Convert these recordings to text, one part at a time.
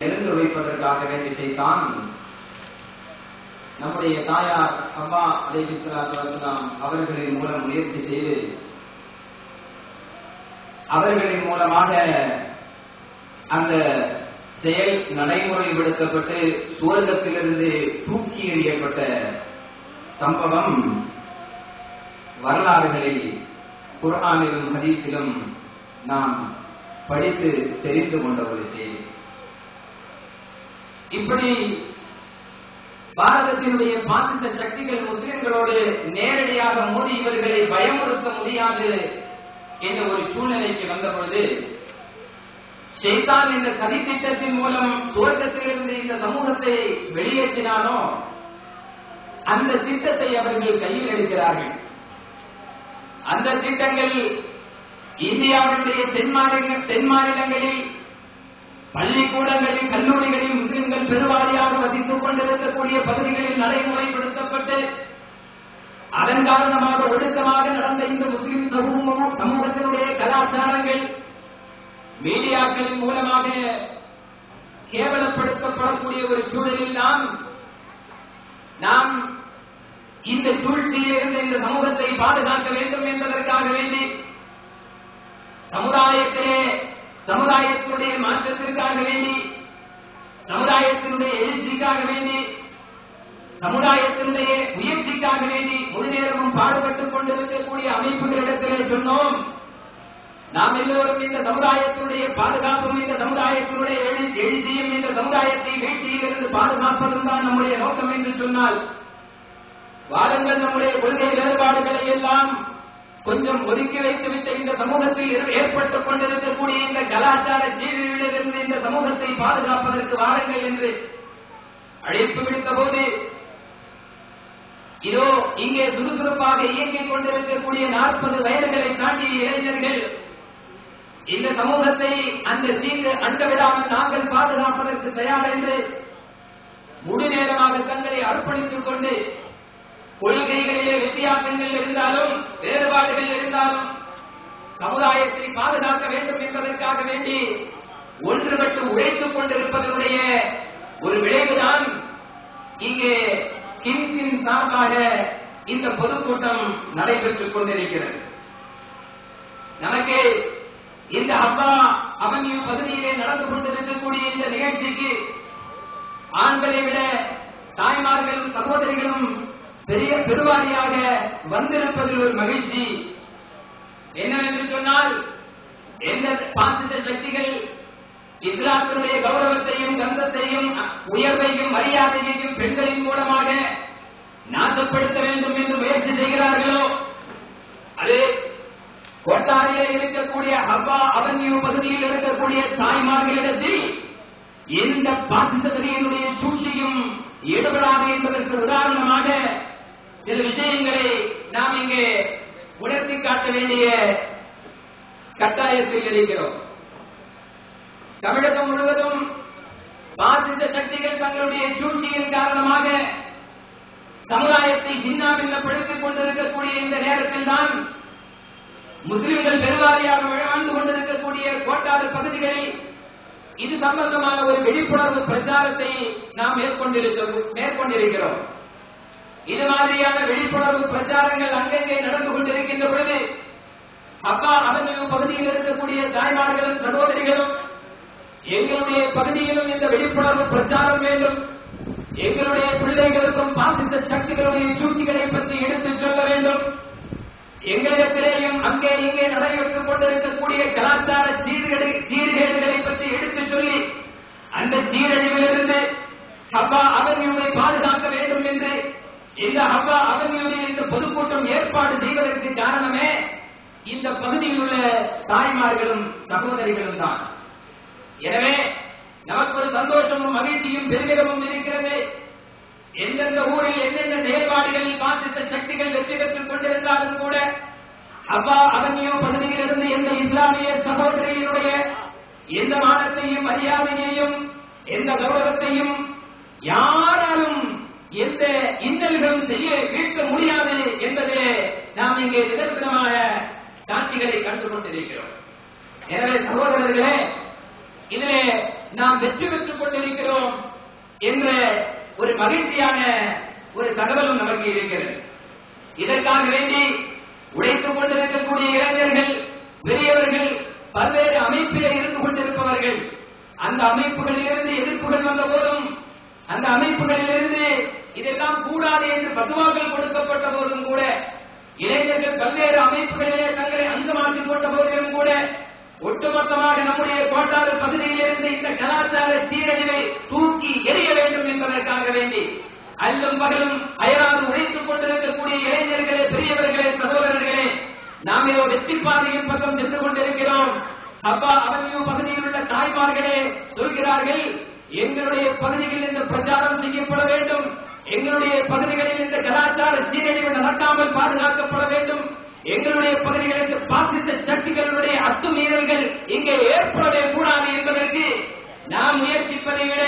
எழுந்து வைப்பதற்காக வேண்டி செய்தான். நம்முடைய தாயார் அப்பா அலை வஸலாம் அவர்களின் மூலம் முயற்சி செய்து அவர்களின் மூலமாக அந்த செயல் நடைமுறைப்படுத்தப்பட்டு சுவர்க்கத்திலிருந்து தூக்கி எறியப்பட்ட சம்பவம் வரலாறுகளில் குரானிலும் ஹதீஸிலும் நாம் படித்து தெரிந்து கொண்ட ஒரு செய்தி இப்படி பாரதத்தினுடைய பாசித்த சக்திகள் முஸ்லிம்களோடு நேரடியாக மோதி இவர்களை பயமுறுத்த முடியாது என்ற ஒரு சூழ்நிலைக்கு வந்த பொழுது ஷைத்தான் இந்த சதித்திட்டத்தின் மூலம் சுவர்க்கத்திலிருந்து இந்த சமூகத்தை வெளியேற்றினானோ அந்த திட்டத்தை அவர்கள் கையில் எடுக்கிறார்கள். அந்த திட்டங்கள் இந்தியாவினுடைய தென் மாநில தென் மாநிலங்களில் பள்ளிக்கூடங்களில் கல்லூரிகளில் முஸ்லிம்கள் பெருவாரியாக வசித்துக் கொண்டிருக்கக்கூடிய பகுதிகளில் நடைமுறைப்படுத்தப்பட்டு அதன் காரணமாக ஒழுக்கமாக நடந்த இந்த முஸ்லிம் சமூகமும் சமூகத்தினுடைய கலாச்சாரங்கள் மீடியாக்களின் மூலமாக கேவலப்படுத்தப்படக்கூடிய ஒரு சூழலில் நாம் நாம் இந்த சூழ்ச்சியில் இருந்த இந்த சமூகத்தை பாதுகாக்க வேண்டும் என்பதற்காக வேண்டி சமுதாயத்திலே சமுதாயத்தினுடைய மாற்றத்திற்காக வேண்டி சமுதாயத்தினுடைய எழுச்சிக்காக வேண்டி சமுதாயத்தினுடைய முயற்சிக்காக வேண்டி முழு நேரமும் பாடுபட்டுக் கொண்டிருக்கக்கூடிய அமைப்புகளிடத்திலே சொன்னோம். நாம் எல்லோரும் இந்த சமுதாயத்தினுடைய பாதுகாப்பும் இந்த சமுதாயத்தினுடைய எழுச்சியும் இந்த சமுதாயத்தை வீழ்ச்சியிலிருந்து பாதுகாப்பதும் தான் நம்முடைய நோக்கம் என்று சொன்னால் வாருங்கள் நம்முடைய கொள்கை வேறுபாடுகளை எல்லாம் கொஞ்சம் ஒதுக்கி வைத்துவிட்ட இந்த சமூகத்தில் ஏற்பட்டுக் கொண்டிருக்கக்கூடிய இந்த கலாச்சார ஜீ இந்த சமூகத்தை பாதுகாப்பதற்கு வாருங்கள் என்று அழைப்பு விடுத்த போது இதோ இங்கே சுறுசுறுப்பாக இயங்கிக் கொண்டிருக்கக்கூடிய நாற்பது வயதுகளை தாண்டிய இளைஞர்கள் இந்த சமூகத்தை அந்த தீங்கு அண்டவிடாமல் நாங்கள் பாதுகாப்பதற்கு தயார் என்று முழு நேரமாக தங்களை அர்ப்பணித்துக் கொண்டு கொள்கைகளிலே வித்தியாசங்கள் இருந்தாலும் வேறுபாடுகள் இருந்தாலும் சமுதாயத்தை பாதுகாக்க வேண்டும் என்பதற்காக வேண்டி ஒன்றுபட்டு உழைத்துக் கொண்டிருப்பதனுடைய ஒரு விளைவுதான் இங்கே கிம்ஸின் சார்பாக இந்த பொதுக்கூட்டம் நடைபெற்றுக் கொண்டிருக்கிறது. நமக்கு இந்த அப்பா அவன்யூ பகுதியிலே நடந்து கொண்டிருக்கக்கூடிய இந்த நிகழ்ச்சிக்கு ஆண்களை விட தாய்மார்கள் சகோதரிகளும் பெரிய பெருவாரியாக வந்திருப்பதில் ஒரு மகிழ்ச்சி. என்னவென்று சொன்னால் எந்த பாசித்த சக்திகள் இஸ்லாத்தினுடைய கௌரவத்தையும் கந்தத்தையும் உயர்வையும் மரியாதையையும் பெண்களின் மூலமாக நாசப்படுத்த வேண்டும் என்று முயற்சி செய்கிறார்களோ? அது கோட்டாரிலே இருக்கக்கூடிய ஹவா அவன்யூ பகுதியில் இருக்கக்கூடிய தாய்மார்களிடத்தில் எந்த பாசிசவரியினுடைய சூழ்ச்சியும் ஈடுபடாது என்பதற்கு உதாரணமாக சில விஷயங்களை நாம் இங்கே உணர்த்தி காட்ட வேண்டிய கட்டாயத்தில் இருக்கிறோம். தமிழகம் முழுவதும் பாசிச சக்திகள் தங்களுடைய சூழ்ச்சியின் காரணமாக சமுதாயத்தை சின்னாபின்னப்படுத்திக் கொண்டிருக்கக்கூடிய இந்த நேரத்தில் தான் முஸ்லிம்கள் பெருவாரியாக வாழ்ந்து கொண்டிருக்கக்கூடிய கோட்டாறு பகுதிகளில் இது சம்பந்தமான ஒரு விழிப்புணர்வு பிரச்சாரத்தை நாம் மேற்கொண்டிருக்கிறோம். இது மாதிரியான விழிப்புணர்வு பிரச்சாரங்கள் அங்கங்கே நடந்து கொண்டிருக்கின்ற பொழுது அப்பா அவர்கள் பகுதியில் இருக்கக்கூடிய தாய்மார்களும் சகோதரிகளும் எங்களுடைய பகுதியிலும் இந்த விழிப்புணர்வு பிரச்சாரம் வேண்டும். எங்களுடைய பிள்ளைகளுக்கும் பாசித்த சக்திகளுடைய சூழ்ச்சிகளை பற்றி எடுத்துச் சொல்ல வேண்டும். எங்களிடத்திலேயும் அங்கே இங்கே நடைபெற்றுக் கொண்டிருக்கக்கூடிய கலாச்சார சீர்கேடு சீர்கேடுகளை பற்றி எடுத்துச் சொல்லி அந்த சீரழிவிலிருந்து ஹப்பா அவன்யூவை பாதுகாக்க வேண்டும் என்று இந்த ஹப்பா அவன்யூவில் இந்த பொதுக்கூட்டம் ஏற்பாடு செய்வதற்கு காரணமே இந்த பகுதியில் உள்ள தாய்மார்களும் சகோதரிகளும் தான். எனவே நமக்கு ஒரு சந்தோஷமும் மகிழ்ச்சியும் பெருமிதமும் இருக்கிறது. எந்தெந்த ஊரில் எந்தெந்த செயல்பாடுகளில் பாசித்த சக்திகள் வெற்றி பெற்றுக் கொண்டிருந்தாலும் கூட அவ்வா அவன்யோ பகுதியிலிருந்து எந்த இஸ்லாமிய சகோதரியினுடைய எந்த மானத்தையும் மரியாதையையும் எந்த கௌரவத்தையும் யாராலும் எந்த இன்னல்களும் செய்ய வீழ்க்க முடியாது என்பதிலே நாம் இங்கே நிதர்சனமாக காட்சிகளை கண்டு கொண்டிருக்கிறோம். எனவே சகோதரர்களே இதிலே நாம் வெற்றி பெற்றுக் கொண்டிருக்கிறோம் என்ற ஒரு மகிழ்ச்சியான ஒரு தகவலும் நமக்கு இருக்கிறது. இதற்காக வேண்டி உழைத்துக் கொண்டிருக்கக்கூடிய இளைஞர்கள் பெரியவர்கள் பல்வேறு அமைப்பிலே இருந்து கொண்டிருப்பவர்கள் அந்த அமைப்புகளில் இருந்து எதிர்ப்புகள் வந்த போதும் அந்த அமைப்புகளிலிருந்து இதெல்லாம் கூடாது என்று பதுவாக்கள் கொடுக்கப்பட்ட போதும் கூட இளைஞர்கள் பல்வேறு அமைப்புகளிலே தங்களை அங்கமாக்கிக் போட்ட போதிலும் கூட ஒட்டுமொத்தமாக நம்முடைய கோட்டாறு பகுதியிலிருந்து இந்த கலாச்சார சீரழிவை தூக்கி எறிய வேண்டும் என்பதற்காக வேண்டி அல்லும் பகலும் அயராது உழைத்துக் கொண்டிருக்கக்கூடிய இளைஞர்களே பெரியவர்களே சகோதரர்களே நாம் இதோ வெற்றி பாதையின் பக்கம் சென்று கொண்டிருக்கிறோம். அப்பா அவன்யூ பகுதியில் உள்ள தாய்மார்களே சொல்கிறார்கள் எங்களுடைய பகுதிகளில் இந்த பிரச்சாரம் செய்யப்பட வேண்டும். எங்களுடைய பகுதிகளில் இந்த கலாச்சார சீரழிவு நடக்காமல் பாதுகாக்கப்பட எங்களுடைய பகுதிகளுக்கு பாசித்த சக்திகளுடைய அத்துமீறல்கள் இங்கே ஏற்படவே கூடாது என்பதற்கு நாம் முயற்சிப்பதை விட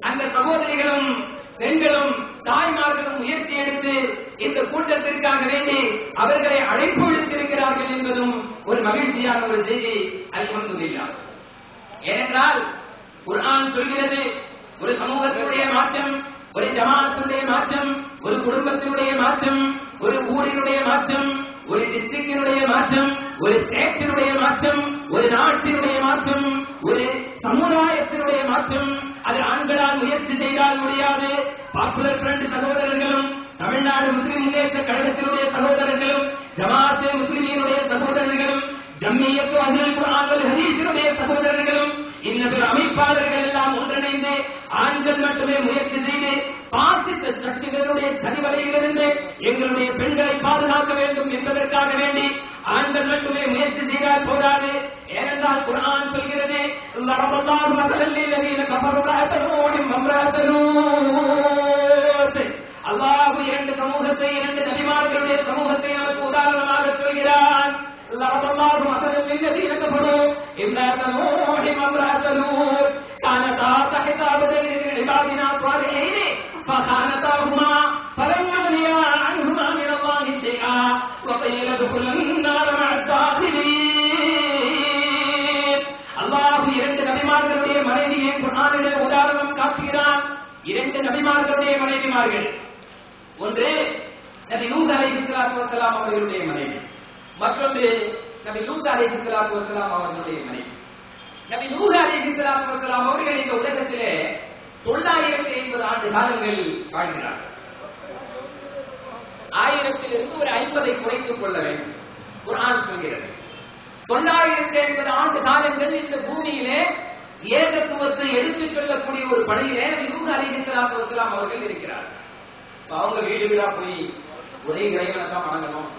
அந்த சகோதரிகளும் பெண்களும் தாய்மார்களும் முயற்சி எடுத்து இந்த கூட்டத்திற்காக வேண்டி அவர்களை அழைப்பு விடுத்திருக்கிறார்கள் என்பதும் ஒரு மகிழ்ச்சியான ஒரு செய்தி. அல்ஹம்துலில்லா. ஏனென்றால் குர்ஆன் சொல்கிறது ஒரு சமூகத்தினுடைய மாற்றம் ஒரு ஜமாத்துடைய மாற்றம் ஒரு குடும்பத்தினுடைய மாற்றம் ஒரு ஊரினுடைய மாற்றம் ஒரு டிஸ்ட்ரிக்டினுடைய மாற்றம் ஒரு ஸ்டேட்டினுடைய மாற்றம் ஒரு நாட்டினுடைய மாற்றம் ஒரு சமுதாயத்தினுடைய மாற்றம். அது ஆண்களால் முயற்சி செய்தால் முடியாது. பாப்புலர் பிரண்ட் சகோதரர்களும் தமிழ்நாடு முஸ்லிம் முன்னேற்ற கழகத்தினுடைய சகோதரர்களும் ஜமாத்து முஸ்லிமியினுடைய சகோதரர்களும் ஜம்மியத்து அகில் குர்ஆன் ஹதீஸினுடைய சகோதரர்களும் இன்னொரு அமைப்பாளர்கள் எல்லாம் ஒன்றிணைந்து ஆண்கள் மட்டுமே முயற்சி செய்து பாசித்த சக்திகளுடைய சரிவலையிலிருந்து எங்களுடைய பெண்களை பாதுகாக்க வேண்டும் என்பதற்காக வேண்டி ஆண்கள் மட்டுமே முயற்சி செய்தால் போதாது ஏனென்றால் குர்ஆன் சொல்கிறது லரபல்லாஹு மஸலல் லில்லதீன கஃபரு ரஅத்தனூஹிம் வம்ரஅத்தனூத் அல்லாஹ் இரண்டு சமூகத்தை இரண்டு நபிமார்களுடைய சமூகத்தை நமக்கு உதாரணமாக சொல்கிறான் ضرب الله مثلا للذين كفروا امرأة نوح وامرأة لوط كانتا تحت عبدين من عبادنا صالحين فخانتاهما فلم يغنيا عنهما من الله شيئا وقيل ادخلا النار مع الداخلين அல்லாஹ் இரண்டு நபிமார்களுடைய மனைவியை குர்ஆனிலே உதாரணம் காட்டுகிறான் இரண்டு நபிமார்களுடைய மனைவிமார்கள் ஒன்று நபி நூஹ் அலைஹிஸ்ஸலாத்து வஸலாம் அவர்களுடைய மனைவி மற்றொன்று நபி லூத் அலைஹிஸ்ஸலாத்து வஸலாம் அவர்களுடைய மனைவி நபி நூஹ் அலைஹிஸ்ஸலாத்து வஸலாம் அவர்கள் இந்த உலகத்திலே தொள்ளாயிரத்தி ஐம்பது ஆண்டு காலங்கள் வாழ்கிறார்கள். ஆயிரத்திலிருந்து ஒரு ஐம்பதை குறைத்துக் கொள்ள வேண்டும். குர்ஆன் சொல்கிறது. தொள்ளாயிரத்தி ஐம்பது ஆண்டு காலங்கள் இந்த பூமியிலே ஏகத்துவத்தை எடுத்துச் சொல்லக்கூடிய ஒரு பணியிலே நூறு அலிஹிஸ்லாத்து அவர்கள் இருக்கிறார் அவங்க வீடு வீடா போய் ஒரே இறைவனை தான் வணங்கணும்.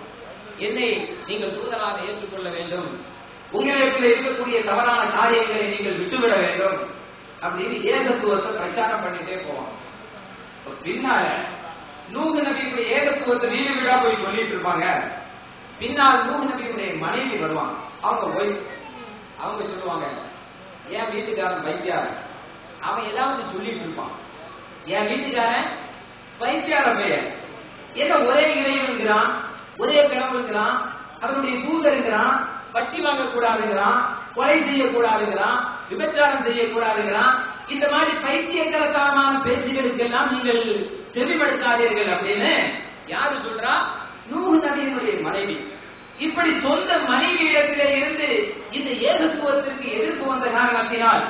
என்னை நீங்கள் தூதராக ஏற்றுக்கொள்ள வேண்டும். உங்களிடத்தில் இருக்கக்கூடிய தவறான காரியங்களை நீங்கள் விட்டுவிட வேண்டும். அப்படின்னு ஏகத்துவத்தை பிரச்சாரம் பண்ணிட்டே போவாங்க. பின்னால நூகு நபியுடைய ஏகத்துவத்தை வீடு வீடா போய் சொல்லிட்டு இருப்பாங்க. பின்னால் நூறு நபியுடைய மனைவி வருவாங்க. அவங்க ஒய்ஃப் அவங்க சொல்லுவாங்க என் வீட்டுக்காரன் வைத்தியார் அவன் ஏதாவது சொல்லிட்டு இருப்பான். என் வீட்டுக்காரன் வைத்தியார பெயர். என்ன ஒரே இறைவனுங்கிறான் ஒரே கிழமைங்கிறான் அவனுடைய பட்டி வட்டி வாங்கக்கூடாதுங்கிறான் கொலை செய்யக்கூடாதுங்கிறான் விபச்சாரம் செய்யக்கூடாதுங்கிறான் இந்த மாதிரி பைத்தியக்கரத்தனமான பேச்சுகளுக்கெல்லாம் நீங்கள் செவிப்படுத்தாதீர்கள் அப்படின்னு யாரு சொல்றா? நூறு நபியினுடைய மனைவி. இப்படி சொந்த மனைவி இடத்திலே இருந்து இந்த ஏகத்துவத்திற்கு எதிர்ப்பு வந்த காரணத்தினால்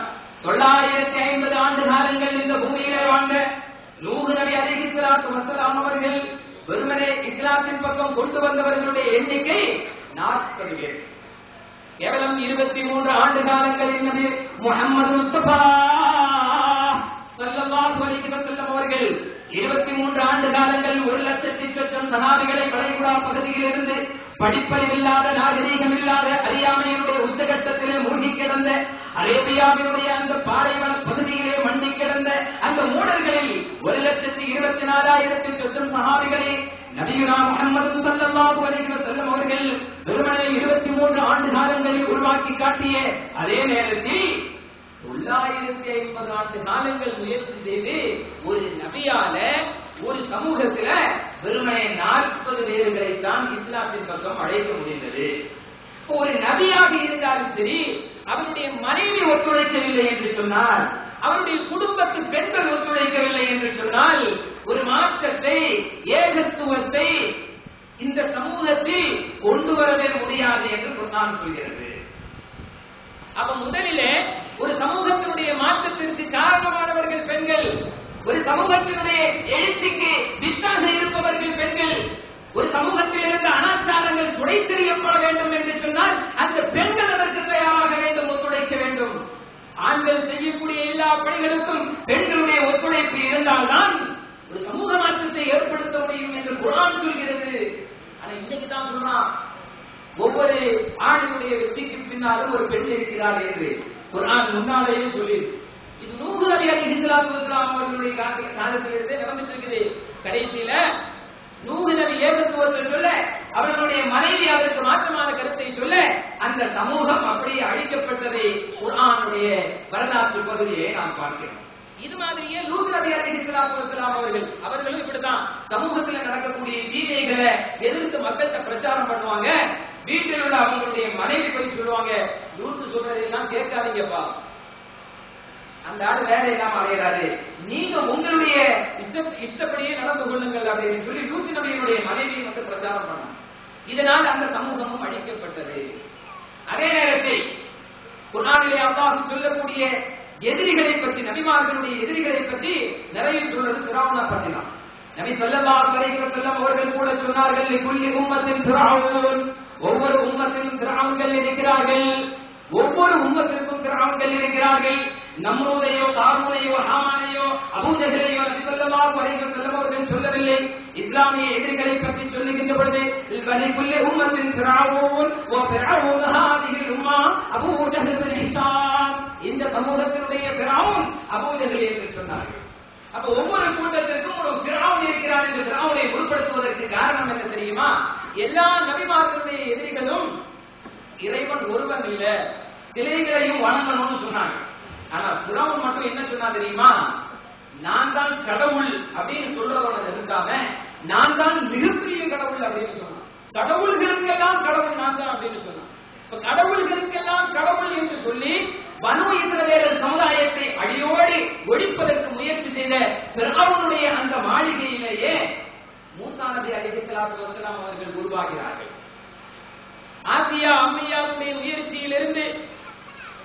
தொள்ளாயிரத்தி ஐம்பது ஆண்டு காலங்கள் இந்த பூமியிலே வாழ்ந்த நூறு நபி அலிஹிஸ்லாத்து வசலாம் அவர்கள் வெறுமனே இஸ்லாத்தின் பக்கம் கொண்டு வந்தவர்களுடைய எண்ணிக்கை நாற்பது பேர். கேவலம் இருபத்தி மூன்று ஆண்டு காலங்களில் நபி முகமது முஸ்தபா ஸல்லல்லாஹு அலைஹி வஸல்லம் அவர்கள் இருபத்தி மூன்று ஆண்டு காலங்கள் ஒரு லட்சத்தி சொச்சம் சனாதிகளை வளைகுடா பகுதியில் இருந்து படிப்பறிவில்லாத நாகரீகம் இல்லாத அறியாமையினுடைய உச்சகட்டத்திலே மூழ்கி கிடந்த அரேபியாவினுடைய அந்த பாலைவன பகுதியிலே மண்டி கிடந்த அந்த மூடர்களில் ஒரு லட்சத்தி இருபத்தி நாலாயிரத்தி சொச்சம் சகாபிகளே நபியுனா முகமது ஸல்லல்லாஹு அலைஹி வஸல்லம் அவர்கள் வெறுமனே இருபத்தி மூன்று ஆண்டு காலங்களில் உருவாக்கி காட்டிய அதே நேரத்தில் தொள்ளாயிரத்தி ஐம்பது ஆண்டு காலங்கள் முயற்சி செய்து ஒரு நபியால ஒரு சமூகத்துல வெறுமனே நாற்பது பேர்களை தான் இஸ்லாத்தின் பக்கம் அழைக்க முடிந்தது. ஒரு நபியாக இருந்தாலும் சரி அவருடைய மனைவி ஒத்துழைக்கவில்லை என்று சொன்னால் அவருடைய குடும்பத்து பெண்கள் ஒத்துழைக்கவில்லை என்று சொன்னால் ஒரு மாற்றத்தை ஏகத்துவத்தை இந்த சமூகத்தில் கொண்டு வரவே முடியாது என்று குர்ஆன் சொல்கிறது. அப்ப முதலிலே ஒரு சமூகத்தினுடைய மாற்றத்திற்கு காரணமானவர்கள் பெண்கள். ஒரு சமூகத்தினுடைய எழுச்சிக்கு வித்தாக இருப்பவர்கள் பெண்கள் ஒரு சமூகத்தில் இருந்த அனாச்சாரங்கள் துடைத்தெறியப்பட வேண்டும் என்று சொன்னால் அந்த பெண்கள் அதற்கு தயாராக வேண்டும் ஒத்துழைக்க வேண்டும். ஆண்கள் செய்யக்கூடிய எல்லா பணிகளுக்கும் பெண்களுடைய ஒத்துழைப்பு இருந்தால்தான் ஒரு சமூக மாற்றத்தை ஏற்படுத்த முடியும் என்று குரான் சொல்கிறது. ஆனா இன்னைக்கு தான் சொல்றான் ஒவ்வொரு ஆணினுடைய வெற்றிக்கு பின்னாலும் ஒரு பெண் இருக்கிறார் என்று. குரான் முன்னாலேயே சொல்லி இது நூறு நபி அலி ஹிந்துலாத்து அவர்களுடைய காலத்திலிருந்தே நடந்துட்டு கடைசியில நூறு நபி ஏகத்துவத்தை சொல்ல அவர்களுடைய மனைவி அதற்கு மாற்றமான கருத்தை சொல்ல அந்த சமூகம் அப்படியே அழிக்கப்பட்டதை குரானுடைய வரலாற்று பகுதியை நாம் பார்க்கிறோம். இது மாதிரியே லூத் நபி அலிஹிஸ்லாம் அவர்கள் அவர்களும் இப்படிதான் சமூகத்தில் நடக்கக்கூடிய தீமைகளை எதிர்த்து மக்கள்கிட்ட பிரச்சாரம் பண்ணுவாங்க. வீட்டில் உள்ள அவங்களுடைய மனைவி பற்றி சொல்லுவாங்க. லூத்து சொல்றதெல்லாம் கேட்காதீங்கப்பா. அந்த ஆள் வேலை இல்லாம அலையிறாரு. நீங்க உங்களுடைய இஷ்ட இஷ்டப்படியே நடந்து கொள்ளுங்கள் அப்படின்னு சொல்லி லூத்து நபியினுடைய மனைவியை வந்து பிரச்சாரம் பண்ணாங்க. இதனால் அந்த சமூகமும் அழிக்கப்பட்டது. அதே நேரத்தில் குர்ஆனிலே அல்லாஹ் சொல்லக்கூடிய எதிரிகளை பற்றி நபிமார்களுடைய எதிரிகளை பற்றி நிறைய சொல்றது பிராவுனா பற்றி தான் நபி ஸல்லல்லாஹு அலைஹி வஸல்லம் அவர்கள் கூட சொன்னார்கள் குல்லி உம்மத்தின் பிராவுன் ஒவ்வொரு உம்மத்திலும் பிராவுன்கள் இருக்கிறார்கள். ஒவ்வொரு உம்மத்திற்கும் பிராவுன்கள் இருக்கிறார்கள். நம்முடையோ காரூனையோ ஹாமானையோ அபூஜகலையோ நபி ஸல்லல்லாஹு அலைஹி சொல்லவில்லை. இஸ்லாமிய எதிரிகளை பற்றி சொல்லுகின்ற பொழுது வலிக்குள்ளே உம்மத்தின் ஓ பிராவுன் ஹாதிஹில் உம்மா ஹிஷாம். இந்த சமூகத்தினுடைய பிராவும் அபூ என்று சொன்னார்கள். அப்ப ஒவ்வொரு கூட்டத்திற்கும் ஒரு பிராவுன் இருக்கிறார் என்று பிராவுனை உருப்படுத்துவதற்கு காரணம் என்ன தெரியுமா? எல்லா நபிமார்களுடைய எதிரிகளும் இறைவன் ஒருவன் இல்ல. சிலைகளையும் வணங்கணும்னு சொன்னாங்க. ஆனா பிராவுன் மட்டும் என்ன சொன்னா தெரியுமா? நான் தான் கடவுள் அப்படின்னு சொல்றதோட நிறுத்தாம நான் தான் மிகப்பெரிய கடவுள் அப்படின்னு சொன்னான். கடவுள்களுக்கெல்லாம் கடவுள் நான் தான் அப்படின்னு சொன்னான். இப்ப கடவுள்களுக்கெல்லாம் கடவுள் என்று சொல்லி வனு இஸ்ரவேலர் சமுதாயத்தை அடியோடு ஒழிப்பதற்கு முயற்சி செய்த பிறவுடைய அந்த மாளிகையிலேயே மூசா நபி அலிஹிஸ்லாத்து வசலாம் அவர்கள் உருவாகிறார்கள். ஆசியா அம்மையாவுடைய முயற்சியிலிருந்து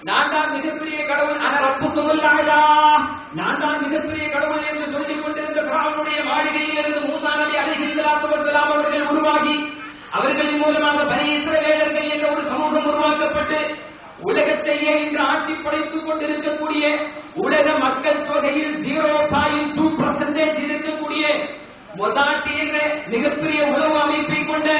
நான் தான் மிகப்பெரிய கடவுள். அன ரப்புக்குமுல்லாதா நான் தான் மிகப்பெரிய கடவுள் என்று சொல்லிக் கொண்டிருந்த பிராவனுடைய மாளிகையிலிருந்து மூசா நபி அலிஹிஸ்லாத்து அவர்கள் உருவாகி அவர்களின் மூலமாக பனி இஸ்ரவேலர்கள் என்ற ஒரு சமூகம் உருவாக்கப்பட்டு உலகத்தையே இன்று ஆட்சி படைத்துக் கொண்டிருக்கக்கூடிய உலக மக்கள் தொகையில் ஜீரோ பாயிண்ட் டூ பர்சன்டேஜ் இருக்கக்கூடிய மொதாட்டி என்ற மிகப்பெரிய உணவு அமைப்பை கொண்ட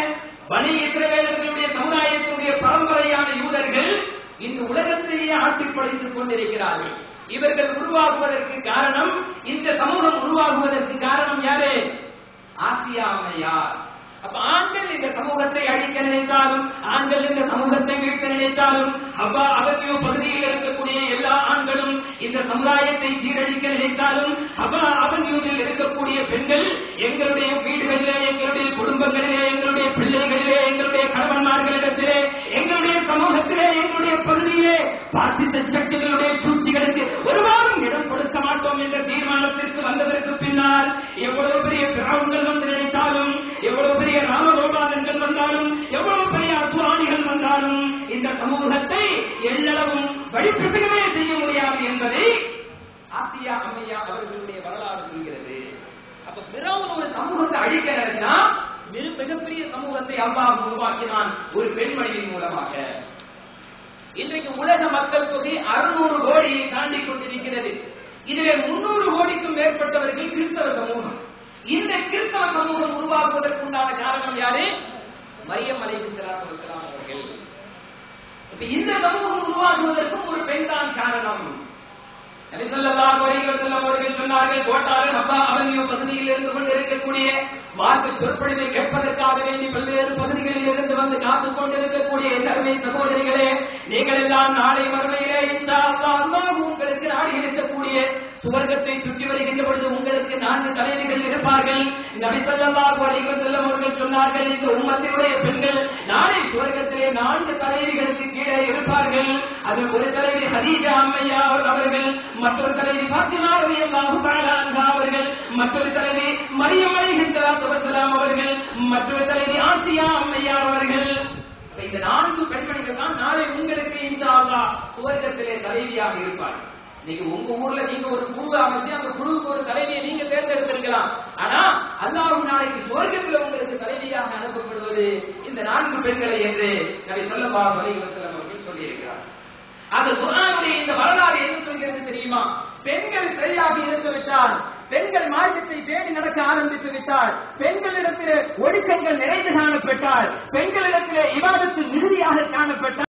பனி இஸ்ரவேலர்களுடைய சமுதாயத்தினுடைய பரம்பரையான யூதர்கள் இந்த உலகத்திலேயே ஆட்சி படைத்துக் கொண்டிருக்கிறார்கள். இவர்கள் உருவாகுவதற்கு காரணம் இந்த சமூகம் உருவாகுவதற்கு காரணம் யாரு? ஆசியாமையார் அப்ப ஆண்கள் இந்த சமூகத்தை அழிக்க நினைத்தாலும் ஆண்கள் இந்த சமூகத்தை மீட்க நினைத்தாலும் அவ்வா அவசிய பகுதியில் இருக்கக்கூடிய எல்லா ஆண்களும் இந்த சமுதாயத்தை சீரழிக்க நினைத்தாலும் அவ்வா அவன்யூரில் இருக்கக்கூடிய பெண்கள் எங்களுடைய வீடுகளிலே எங்களுடைய குடும்பங்களிலே எங்களுடைய பிள்ளைகளிலே எங்களுடைய கணவன்மார்களிடத்திலே எங்களுடைய சமூக பகுதியிலே பாசித்த சக்திகளுடைய சூழ்ச்சிகளுக்கு ஒருபாலும் இடம் கொடுக்க மாட்டோம் என்ற தீர்மானத்திற்கு வந்ததற்கு பின்னால் எவ்வளவு பெரிய கிராமங்கள் வந்து நினைத்தாலும் எவ்வளவு பெரிய ராமகோபாலங்கள் வந்தாலும் எவ்வளவு பெரிய அத்வானிகள் வந்தாலும் இந்த சமூகத்தை எல்லளவும் வழிபிரசகமே செய்ய முடியாது என்பதை ஆசியா அம்மையா அவர்களுடைய வரலாறு சொல்கிறது. அப்ப பிறவும் ஒரு சமூகத்தை அழிக்க நினைச்சா மிகப்பெரிய சமூகத்தை அல்லாஹ் உருவாக்கினான் ஒரு பெண்மணியின் மூலமாக. இன்றைக்கு உலக மக்கள் தொகை அறுநூறு கோடியை தாண்டி கொண்டிருக்கிறது. இதிலே முன்னூறு கோடிக்கும் மேற்பட்டவர்கள் கிறிஸ்தவ சமூகம். இந்த கிறிஸ்தவ சமூகம் உருவாக்குவதற்குண்டான காரணம் யாரு? மரியம் அலைஹிஸ்ஸலாத்து அவர்கள். இப்ப இந்த சமூகம் உருவாகுவதற்கும் ஒரு பெண் தான் காரணம். நபி அலைஹி வஸல்லம் அவர்கள் சொன்னார்கள் கோட்டாறு ஹப்பா அவென்யூ பகுதியில் இருந்து கொண்டு இருக்கக்கூடிய மார்க்க சொற்பொழிவை கேட்பதற்காக வேண்டி பல்வேறு பகுதிகளில் இருந்து வந்து காத்துக் கொண்டிருக்கக்கூடிய எல்லாருமே சகோதரிகளே நீங்கள் எல்லாம் நாளை மறுமையிலே இன்ஷா அல்லாஹ் அல்லாஹ் உங்களுக்கு நாடி இருக்கக்கூடிய சுவர்க்கத்தை சுற்றி வருகின்ற பொழுது உங்களுக்கு நான்கு தலைவிகள் இருப்பார்கள். நபி ஸல்லல்லாஹு அலைஹி வஸல்லம் அவர்கள் சொன்னார்கள் இந்த உம்மத்தினுடைய பெண்கள் நாளை சுவர்க்கத்திலே நான்கு தலைவிகளுக்கு கீழே இருப்பார்கள். அது ஒரு தலைவி ஹதீஜா அம்மையா அவர்கள் மற்றொரு தலைவி பாத்திமா ரலியல்லாஹு தஆலா அவர்கள் மற்றொரு தலைவி மரியம் அலைஹிஸ்ஸலாத்து வஸ்ஸலாம் அவர்கள் மற்றொரு தலைவி ஆசியா அம்மையா அவர்கள். இந்த நான்கு பெண்மணிகள் தான் நாளை உங்களுக்கு இன்ஷா அல்லாஹ் சுவர்க்கத்திலே தலைவியாக இருப்பார்கள். நீங்க உங்க ஊர்ல நீங்க ஒரு குழு அமைச்சு அந்த குழுவுக்கு ஒரு தலைவியை நீங்க தேர்ந்தெடுத்திருக்கலாம். ஆனா அல்லாஹ் நாளைக்கு சுவர்க்கத்தில் உங்களுக்கு தலைவியாக அனுப்பப்படுவது இந்த நான்கு பெண்களை என்று நபி ஸல்லல்லாஹு அலைஹி வஸல்லம் சொல்லியிருக்கிறார். அந்த குர்ஆனுடைய இந்த வரலாறு என்ன சொல்கிறது தெரியுமா? பெண்கள் சரியாக இருந்து விட்டால் பெண்கள் மார்க்கத்தை தேடி நடக்க ஆரம்பித்து விட்டால் பெண்களிடத்தில் ஒழுக்கங்கள் நிறைந்து காணப்பட்டால் பெண்களிடத்தில் இவாதத்து மிகுதியாக காணப்பட்டால்